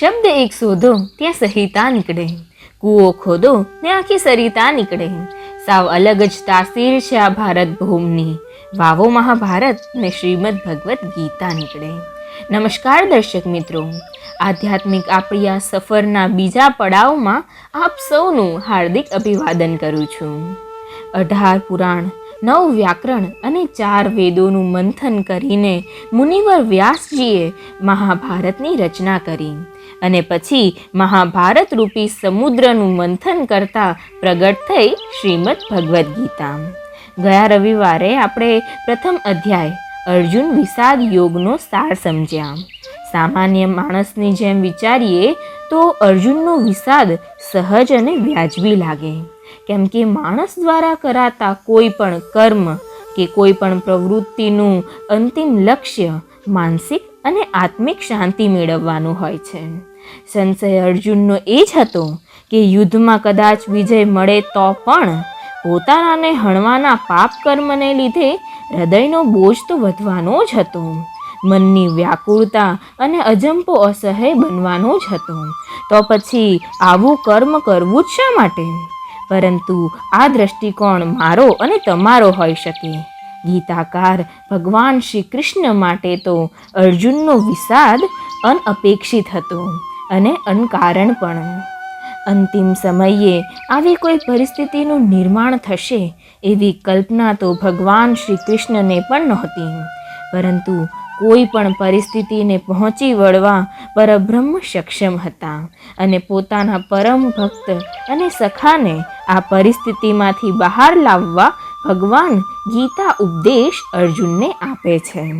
શબ્દ એક શોધો, ત્યાં સહિતા નીકળે. કૂવો ખોદો, ને આખી સરિતા નીકળે. સાવ અલગ જ તાસીર છે આ ભારત ભૂમની. વાવો મહાભારત, ને શ્રીમદ ભગવદ્ ગીતા નીકળે. નમસ્કાર દર્શક મિત્રો. આધ્યાત્મિક આપણી આ સફરના બીજા પડાવમાં આપ સૌનું હાર્દિક અભિવાદન કરું છું. અઢાર પુરાણ, નવ વ્યાકરણ અને ચાર વેદોનું મંથન કરીને મુનિવર વ્યાસજીએ મહાભારતની રચના કરી. અને પછી મહાભારત રૂપી સમુદ્રનું મંથન કરતા પ્રગટ થઈ શ્રીમદ ભગવદ્ ગીતા. ગયા રવિવારે આપણે પ્રથમ અધ્યાય અર્જુન વિષાદ યોગનો સાર સમજ્યા. સામાન્ય માણસની જેમ વિચારીએ તો અર્જુનનો વિષાદ સહજ અને વ્યાજબી લાગે. કેમ કે માણસ દ્વારા કરાતા કોઈ પણ કર્મ કે કોઈ પણ પ્રવૃત્તિનું અંતિમ લક્ષ્ય માનસિક અને આત્મિક શાંતિ મેળવવાનું હોય છે. સંશય અર્જુનનો એ જ હતો કે યુદ્ધમાં કદાચ વિજય મળે તો પણ પોતાનાને હણવાના પાપ કર્મને લીધે હૃદયનો બોજ તો વધવાનો જ હતો. મનની વ્યાકુળતા અને અજંપો અસહ્ય બનવાનો જ હતો. તો પછી આવું કર્મ કરવું જ શા માટે? પરંતુ આ દ્રષ્ટિકોણ મારો અને તમારો હોઈ શકે. ગીતાકાર ભગવાન શ્રી કૃષ્ણ માટે તો અર્જુનનો વિષાદ અનઅપેક્ષિત હતો. અને અનકારણ પણ. અંતિમ સમયે આવી કોઈ પરિસ્થિતિનું નિર્માણ થશે એવી કલ્પના તો ભગવાન શ્રી કૃષ્ણને પણ નહોતી. પરંતુ કોઈ પણ પરિસ્થિતિને પહોંચી વળવા પરબ્રહ્મ સક્ષમ હતા અને પોતાના પરમ ભક્ત અને સખાને આ પરિસ્થિતિમાંથી બહાર લાવવા ભગવાન ગીતા ઉપદેશ અર્જુનને આપે છે.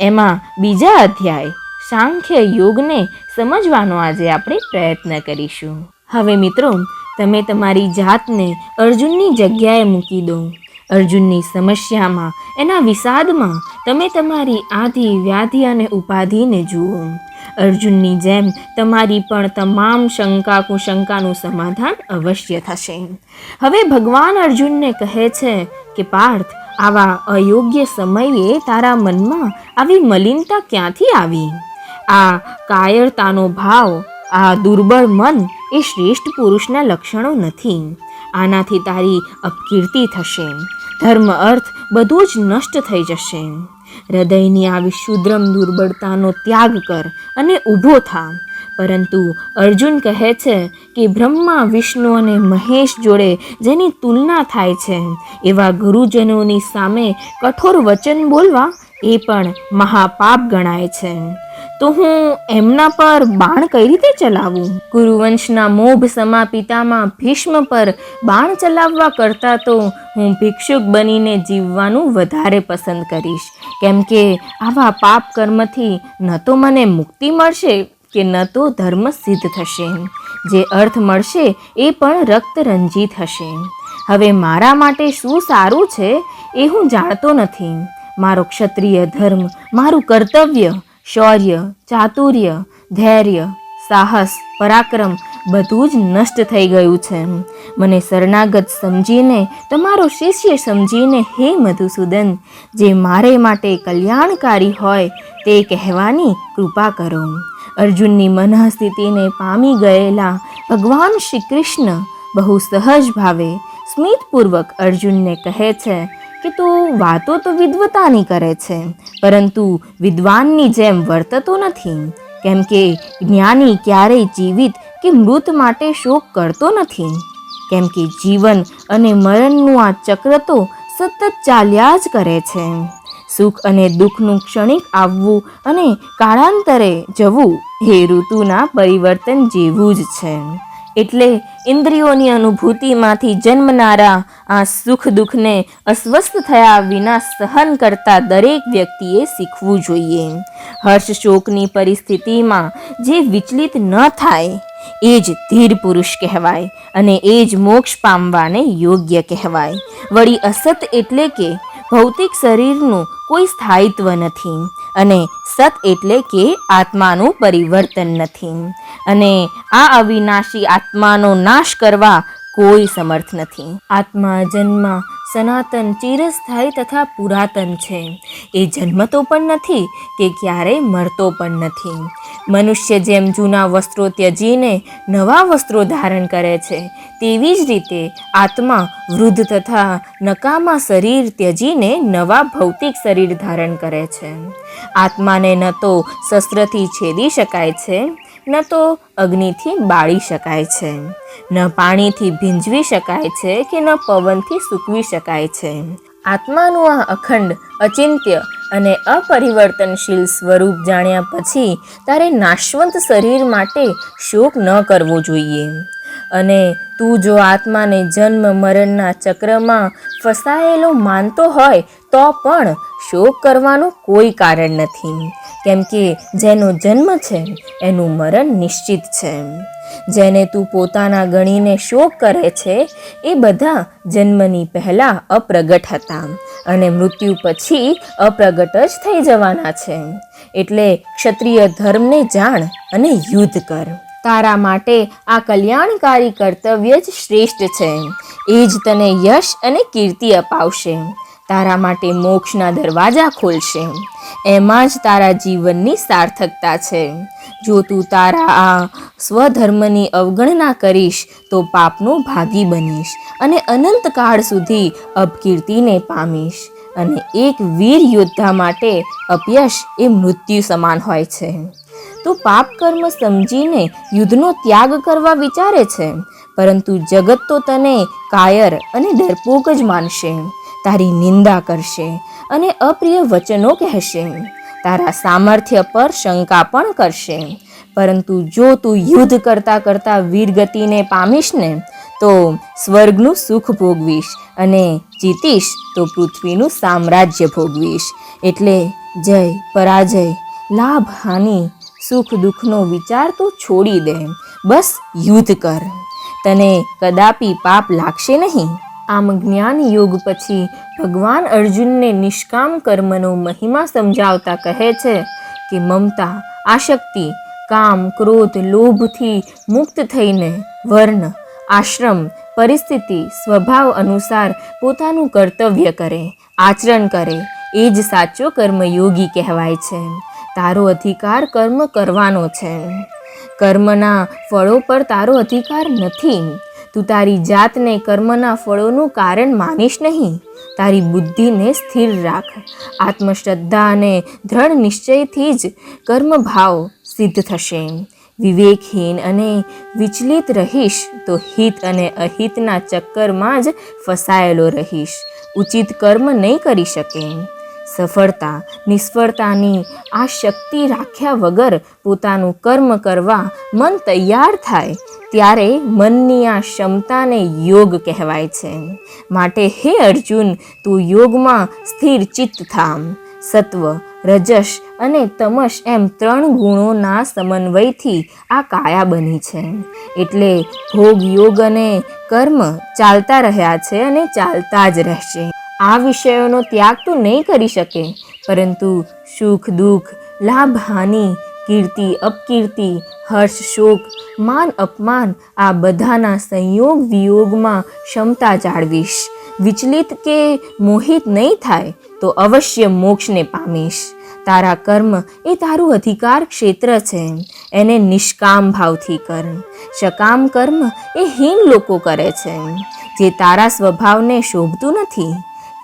એમાં બીજા અધ્યાય સાંખ્ય યોગને સમજવાનો આજે આપણે પ્રયત્ન કરીશું. હવે મિત્રો, તમે તમારી જાતને અર્જુનની જગ્યાએ મૂકી દો. અર્જુનની સમસ્યામાં, એના વિષાદમાં તમે તમારી આધિ, વ્યાધિ અને ઉપાધિને જુઓ. અર્જુનની જેમ તમારી પણ તમામ શંકા કુશંકાનું સમાધાન અવશ્ય થશે. હવે ભગવાન અર્જુનને કહે છે કે, પાર્થ, આવા અયોગ્ય સમયે તારા મનમાં આવી મલિનતા ક્યાંથી આવી? આ કાયરતાનો ભાવ, આ દુર્બળ મન એ શ્રેષ્ઠ પુરુષના લક્ષણો નથી. આનાથી તારી અપકીર્તિ થશે. ધર્મ અર્થ બધું જ નષ્ટ થઈ જશે. હૃદયની આવી શુદ્રમ દુર્બળતાનો ત્યાગ કર અને ઊભો થા. પરંતુ અર્જુન કહે છે કે બ્રહ્મા, વિષ્ણુ અને મહેશ જોડે જેની તુલના થાય છે, એવા ગુરુજનોની સામે કઠોર વચન બોલવા એ પણ મહાપાપ ગણાય છે. તો હું એમના પર બાણ કઈ રીતે ચલાવું? ગુરુવંશના મોભ સમા પિતામાં ભીષ્મ પર બાણ ચલાવવા કરતાં તો હું ભિક્ષુક બનીને જીવવાનું વધારે પસંદ કરીશ. કેમ કે આવા પાપ કર્મથી ન તો મને મુક્તિ મળશે કે ન તો ધર્મ સિદ્ધ થશે. જે અર્થ મળશે એ પણ રક્ત રંજીત હશે. હવે મારા માટે શું સારું છે એ હું જાણતો નથી. મારો ક્ષત્રિય ધર્મ, મારું કર્તવ્ય શૌર્ય, ચાતુર્ય, ધૈર્ય, સાહસ, પરાક્રમ બધું જ નષ્ટ થઈ ગયું છે. મને શરણાગત સમજીને, તમારો શિષ્ય સમજીને, હે મધુસૂદન, જે મારે માટે કલ્યાણકારી હોય, તે કહેવાની કૃપા કરો. અર્જુનની મનઃસ્થિતિને પામી ગયેલા ભગવાન શ્રી કૃષ્ણ બહુ સહજ ભાવે સ્મિતપૂર્વક અર્જુનને કહે છે કે તું વાતો તો વિદ્વતાની કરે છે, પરંતુ વિદ્વાનની જેમ વર્તતો નથી. કેમ કે જ્ઞાની ક્યારેય જીવિત કે મૃત માટે શોક કરતો નથી. કેમ કે જીવન અને મરણનું આ ચક્ર તો સતત ચાલ્યા જ કરે છે. સુખ અને દુઃખનું ક્ષણિક આવવું અને કાળાંતરે જવું એ ઋતુના પરિવર્તન જેવું જ છે. એટલે ઇન્દ્રિયોની અનુભૂતિમાંથી જન્મનારા આ સુખ દુઃખને અસ્વસ્થ થયા વિના સહન કરતા દરેક વ્યક્તિએ શીખવું જોઈએ. હર્ષ શોકની પરિસ્થિતિમાં જે વિચલિત ન થાય, એ જ ધીર પુરુષ કહેવાય અને એ જ મોક્ષ પામવાને યોગ્ય કહેવાય. વળી અસત એટલે કે ભૌતિક શરીરનું કોઈ સ્થાયિત્વ નથી. અને સત એટલે કે આત્માનું પરિવર્તન નથી. અને આ અવિનાશી આત્માનો નાશ કરવા કોઈ સમર્થ નથી. આત્મા જન્મ સનાતન ચિરસ્થાયી તથા પુરાતન છે. એ જન્મતો પણ નથી કે ક્યારેય મરતો પણ નથી. મનુષ્ય જેમ જૂના વસ્ત્રો ત્યજીને નવા વસ્ત્રો ધારણ કરે છે, તેવી જ રીતે આત્મા વૃદ્ધ તથા નકામા શરીર ત્યજીને નવા ભૌતિક શરીર ધારણ કરે છે. આત્માને ન તો શસ્ત્રથી છેદી શકાય છે. ન તો અગ્નિથી બાળી શકાય છે. ન પાણીથી ભીંજવી શકાય છે કે ન પવનથી સૂકવી શકાય છે. આત્માનું આ અખંડ, અચિંત્ય અને અપરિવર્તનશીલ સ્વરૂપ જાણ્યા પછી તારે નાશવંત શરીર માટે શોક ન કરવો જોઈએ. અને તું જો આત્માને જન્મ મરણના ચક્રમાં ફસાયેલો માનતો હોય, તો પણ શોક કરવાનું કોઈ કારણ નથી. કેમ કે જેનો જન્મ છે, એનું મરણ નિશ્ચિત છે. જેને તું પોતાના ગણીને શોક કરે છે, એ બધા જન્મની પહેલાં અપ્રગટ હતા અને મૃત્યુ પછી અપ્રગટ જ થઈ જવાના છે. એટલે ક્ષત્રિય ધર્મને જાણ અને યુદ્ધ કર. તારા માટે આ કલ્યાણકારી કર્તવ્ય જ શ્રેષ્ઠ છે. એ જ તને યશ અને કીર્તિ અપાવશે. તારા માટે મોક્ષના દરવાજા ખોલશે. એમાં જ તારા જીવનની સાર્થકતા છે. જો તું તારા આ સ્વધર્મની અવગણના કરીશ, તો પાપનો ભાગી બનીશ અને અનંતકાળ સુધી અપકીર્તિને પામીશ અને એક વીર યોદ્ધા માટે અપયશ એ મૃત્યુ સમાન હોય છે. તું પાપ કર્મ સમજીને યુદ્ધનો ત્યાગ કરવા વિચારે છે. પરંતુ જગત તો તને કાયર અને ડરપોક જ માનશે. તારી નિંદા કરશે અને અપ્રિય વચનો કહેશે. તારા સામર્થ્ય પર શંકા પણ કરશે. પરંતુ જો તું યુદ્ધ કરતાં કરતાં વીરગતિને પામીશ ને, તો સ્વર્ગનું સુખ ભોગવીશ અને જીતીશ તો પૃથ્વીનું સામ્રાજ્ય ભોગવીશ. એટલે જય, પરાજય લાભ હાનિ સુખ દુઃખનો વિચાર તો છોડી દે. બસ યુદ્ધ કર. તને કદાપી પાપ લાગશે નહીં. આમ જ્ઞાન યોગ પછી ભગવાન અર્જુનને નિષ્કામ કર્મનો મહિમા સમજાવતા કહે છે કે મમતા, આશક્તિ, કામ, ક્રોધ, લોભથી મુક્ત થઈને વર્ણ, આશ્રમ, પરિસ્થિતિ, સ્વભાવ અનુસાર પોતાનું કર્તવ્ય કરે, આચરણ કરે, એ જ સાચો કર્મયોગી કહેવાય છે. તારો અધિકાર કર્મ કરવાનો છે. કર્મના ફળો પર તારો અધિકાર નથી. તું તારી જાતને કર્મના ફળોનું કારણ માનીશ નહીં. તારી બુદ્ધિને સ્થિર રાખ. આત્મશ્રદ્ધા અને દ્રઢ નિશ્ચયથી જ કર્મભાવ સિદ્ધ થશે. વિવેકહીન અને વિચલિત રહીશ તો હિત અને અહિતના ચક્કરમાં જ ફસાયેલો રહીશ. ઉચિત કર્મ નહીં કરી શકે. સફળતા, નિષ્ફળતાની આ શક્તિ રાખ્યા વગર પોતાનું કર્મ કરવા મન તૈયાર થાય, ત્યારે મનની આ ક્ષમતાને યોગ કહેવાય છે. માટે હે અર્જુન, તું યોગમાં સ્થિર ચિત્ત થામ. સત્વ રજસ અને તમસ એમ ત્રણ ગુણોના સમન્વયથી આ કાયા બની છે. એટલે ભોગ યોગ અને કર્મ ચાલતા રહ્યા છે અને ચાલતા જ રહેશે. આ વિષયોનો ત્યાગ તો નહીં કરી શકે. પરંતુ સુખ, દુઃખ, લાભ, હાનિ, કીર્તિ, અપકીર્તિ, હર્ષ, શોક, માન, અપમાન આ બધાના સંયોગ વિયોગમાં ક્ષમતા જાળવીશ. વિચલિત કે મોહિત નહીં થાય તો અવશ્ય મોક્ષને પામીશ. તારા કર્મ એ તારું અધિકાર ક્ષેત્ર છે. એને નિષ્કામ ભાવથી કર. સકામ કર્મ એ હીન લોકો કરે છે. જે તારા સ્વભાવને શોભતું નથી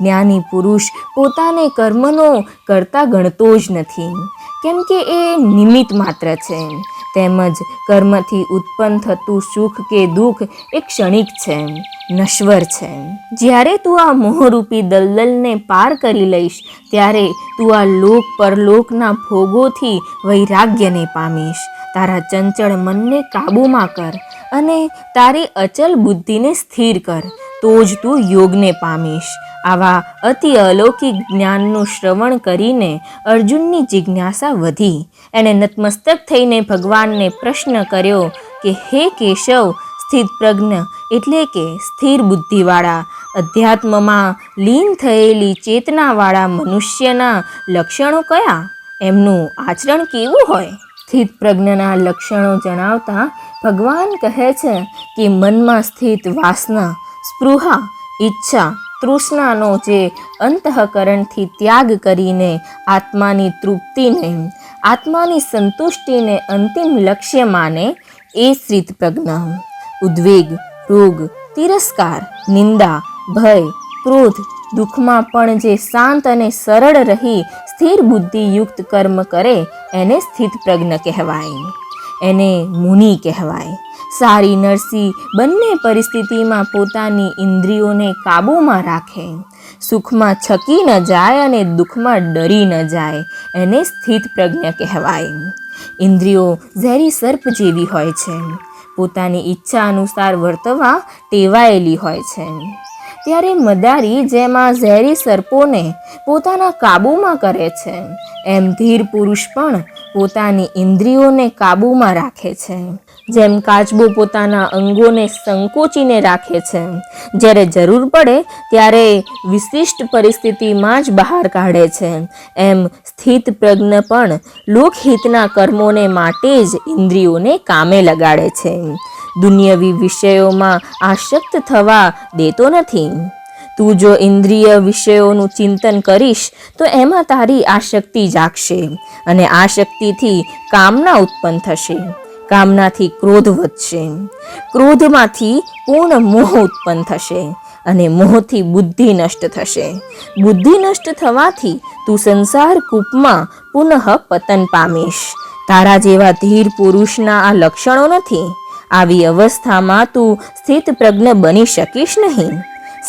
જ્ઞાની પુરુષ પોતાને કર્મનો કરતા ગણતો જ નથી. કેમ કે એ નિમિત્ત માત્ર છે. તેમજ કર્મથી ઉત્પન્ન થતું સુખ કે દુઃખ એ ક્ષણિક છે. નશ્વર છે. જ્યારે તું આ મોહરૂપી દલદલને પાર કરી લઈશ, ત્યારે તું આ લોક પરલોકના ભોગોથી વૈરાગ્યને પામીશ. તારા ચંચળ મનને કાબૂમાં કર અને તારી અચલ બુદ્ધિને સ્થિર કર. તો જ તું યોગને પામીશ. આવા અતિ અલૌકિક જ્ઞાનનું શ્રવણ કરીને અર્જુનની જિજ્ઞાસા વધી. એણે નતમસ્તક થઈને ભગવાનને પ્રશ્ન કર્યો કે, હે કેશવ, સ્થિત પ્રજ્ઞ એટલે કે સ્થિર બુદ્ધિવાળા, અધ્યાત્મમાં લીન થયેલી ચેતનાવાળા મનુષ્યના લક્ષણો કયા? એમનું આચરણ કેવું હોય? સ્થિત પ્રજ્ઞના લક્ષણો જણાવતા ભગવાન કહે છે કે, મનમાં સ્થિત વાસના, સ્પૃહા, ઈચ્છા તૃષ્ણાનો જે અંતઃકરણથી ત્યાગ કરીને આત્માની તૃપ્તિને, આત્માની સંતુષ્ટિને અંતિમ લક્ષ્ય માને એ સ્થિત પ્રજ્ઞા ઉદ્વેગ, રોગ, તિરસ્કાર, નિંદા, ભય, ક્રોધ, દુઃખમાં પણ જે શાંત અને સરળ રહી સ્થિર બુદ્ધિયુક્ત કર્મ કરે, એને સ્થિત પ્રજ્ઞ કહેવાય. એને મુનિ કહેવાય. સારી નરસી બંને પરિસ્થિતિમાં પોતાની ઇન્દ્રિયોને કાબૂમાં રાખે. સુખમાં છકી ન જાય અને દુઃખમાં ડરી ન જાય, એને સ્થિત પ્રજ્ઞ કહેવાય. ઇન્દ્રિયો ઝેરી સર્પ જેવી હોય છે. પોતાની ઈચ્છા અનુસાર વર્તવા ટેવાયેલી હોય છે. ત્યારે મદારી જેમાં ઝેરી સર્પોને પોતાના કાબૂમાં કરે છે. એમ ધીર પુરુષ પણ પોતાની ઇન્દ્રિયોને કાબૂમાં રાખે છે. જેમ કાચબો પોતાના અંગોને સંકોચીને રાખે છે. જ્યારે જરૂર પડે ત્યારે વિશિષ્ટ પરિસ્થિતિમાં જ બહાર કાઢે છે. એમ સ્થિત પ્રજ્ઞ પણ લોકહિતના કર્મોને માટે જ ઇન્દ્રિયોને કામે લગાડે છે. દુનિયાવી વિષયોમાં આશક્ત થવા દેતો નથી. તું જો ઇન્દ્રિય વિષયોનું ચિંતન કરીશ, તો એમાં તારી આશક્તિ જાગશે અને આ શક્તિથી કામના ઉત્પન્ન થશે. કામનાથી ક્રોધ વધશે. ક્રોધમાંથી પૂર્ણ મોહ ઉત્પન્ન થશે અને મોહથી બુદ્ધિ નષ્ટ થશે. બુદ્ધિ નષ્ટ થવાથી તું સંસાર કૂપમાં પુનઃ પતન પામીશ. તારા જેવા ધીર પુરુષના આ લક્ષણો નથી. આવી અવસ્થામાં તું સ્થિત પ્રજ્ઞ બની શકીશ નહીં.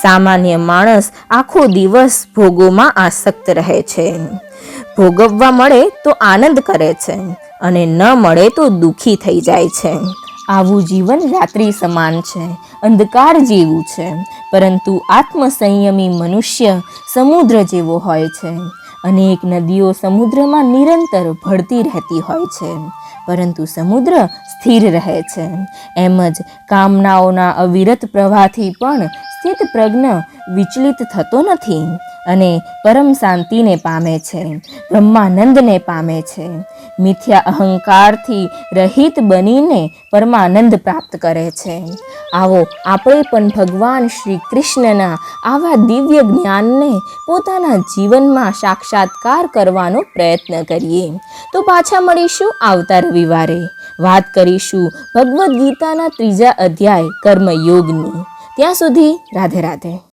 સામાન્ય માણસ આખો દિવસ ભોગોમાં આસક્ત રહે છે. ભોગવવા મળે તો આનંદ કરે છે અને ન મળે તો દુઃખી થઈ જાય છે. આવું જીવન રાત્રિ સમાન છે, અંધકાર જેવું છે, પરંતુ આત્મસંયમી મનુષ્ય સમુદ્ર જેવો હોય છે. અનેક નદીઓ સમુદ્રમાં નિરંતર ભળતી રહેતી હોય છે, પરંતુ સમુદ્ર સ્થિર રહે છે. એમ જ કામનાઓના અવિરત પ્રવાહથી પણ સ્થિત પ્રજ્ઞ વિચલિત થતો નથી અને પરમ શાંતિને પામે છે, બ્રહ્માનંદને પામે છે. મિથ્યા અહંકારથી રહિત બનીને પરમાનંદ પ્રાપ્ત કરે છે. આવો આપણે પણ ભગવાન શ્રી કૃષ્ણના આવા દિવ્ય જ્ઞાનને પોતાના જીવનમાં સાક્ષાત્કાર કરવાનો પ્રયત્ન કરીએ. તો પાછા મળીશું આવતા રવિવારે. વાત કરીશું ભગવદ્ ગીતાના ત્રીજા અધ્યાય કર્મયોગની. ત્યાં સુધી રાધે રાધે.